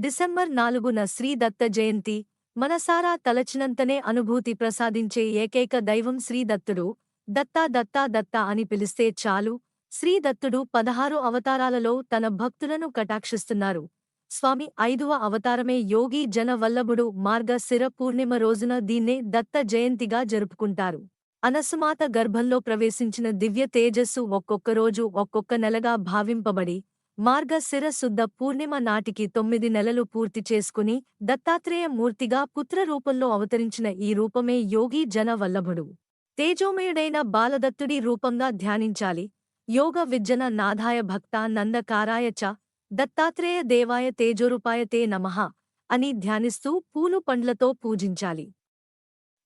December నాలుగున శ్రీ దత్త జయంతి మనసారా తలచినంతనే అనుభూతి ప్రసాదించే ఏకైక దైవం శ్రీదత్తుడు. దత్తా దత్తా దత్తా అని పిలిస్తే చాలు. శ్రీదత్తుడు పదహారు అవతారాలలో తన భక్తులను కటాక్షిస్తున్నారు. స్వామి ఐదవ అవతారమే యోగి జన వల్లభుడు మార్గ శిర పూర్ణిమ రోజున దీన్నే దత్త జయంతిగా జరుపుకుంటారు. అనసుమాత గర్భంలో ప్రవేశించిన దివ్య తేజస్సు ఒక్కొక్క రోజు ఒక్కొక్క నెలగా భావింపబడి మార్గ శిర శుద్ధ పూర్ణిమ నాటికి తొమ్మిది నెలలు పూర్తి చేసుకుని దత్తాత్రేయ మూర్తిగా పుత్ర రూపంలో అవతరించిన ఈ రూపమే యోగి జన వల్లభుడు. తేజోమయుడైన బాలదత్తుడి రూపంగా ధ్యానించాలి. యోగ విజ్జన నాధాయ భక్త నందకారాయ చ దత్తాత్రేయ దేవాయ తేజోరూపాయ తే నమః అని ధ్యానిస్తూ పూలు పండ్లతో పూజించాలి.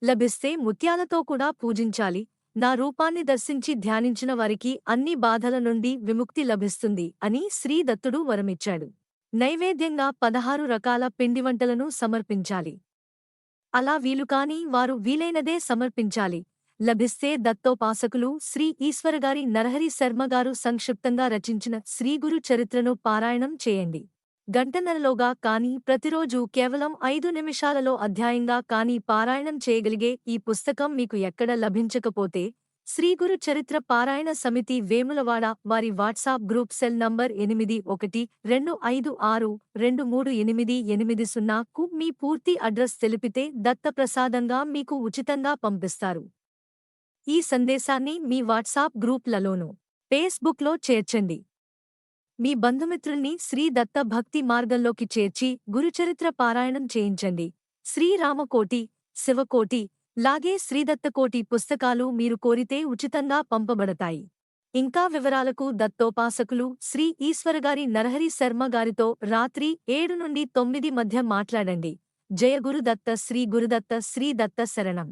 లభిస్తే ముత్యాలతో కూడా పూజించాలి. నా రూపాన్ని దర్శించి ధ్యానించిన వారికి అన్ని బాధల నుండి విముక్తి లభిస్తుంది అని శ్రీదత్తుడు వరమిచ్చాడు. నైవేద్యంగా పదహారు రకాల పిండివంటలను సమర్పించాలి. అలా వీలుకాని వారు వీలైనదే సమర్పించాలి. లభిస్తే దత్తోపాసకులు శ్రీ ఈశ్వరగారి నరహరి శర్మగారు సంక్షిప్తంగా రచించిన శ్రీగురు చరిత్రను పారాయణం చేయండి. గంటన్నరలోగా కానీ ప్రతిరోజు కేవలం ఐదు నిమిషాలలో అధ్యాయంగా కానీ పారాయణం చేయగలిగే ఈ పుస్తకం మీకు ఎక్కడ లభించకపోతే శ్రీగురు చరిత్ర పారాయణ సమితి వేములవాడ వారి వాట్సాప్ గ్రూప్ సెల్ నంబర్ ఎనిమిది ఒకటి రెండు ఐదు ఆరు రెండు మూడు ఎనిమిది ఎనిమిది సున్నాకు మీ పూర్తి అడ్రస్ తెలిపితే దత్తప్రసాదంగా మీకు ఉచితంగా పంపిస్తారు. ఈ సందేశాన్ని మీ వాట్సాప్ గ్రూప్లలోనూ ఫేస్బుక్లో చేర్చండి. మీ బంధుమిత్రుల్ని శ్రీ దత్త భక్తి మార్గంలోకి చేర్చి గురుచరిత్ర పారాయణం చేయించండి. శ్రీరామకోటి శివకోటి లాగే శ్రీదత్తకోటి పుస్తకాలు మీరు కోరితే ఉచితంగా పంపబడతాయి. ఇంకా వివరాలకు దత్తోపాసకులు శ్రీ ఈశ్వరగారి నరహరి శర్మ గారితో రాత్రి ఏడు నుండి తొమ్మిది మధ్య మాట్లాడండి. జయ గురుదత్త శ్రీ గురుదత్త శ్రీ దత్త శరణం.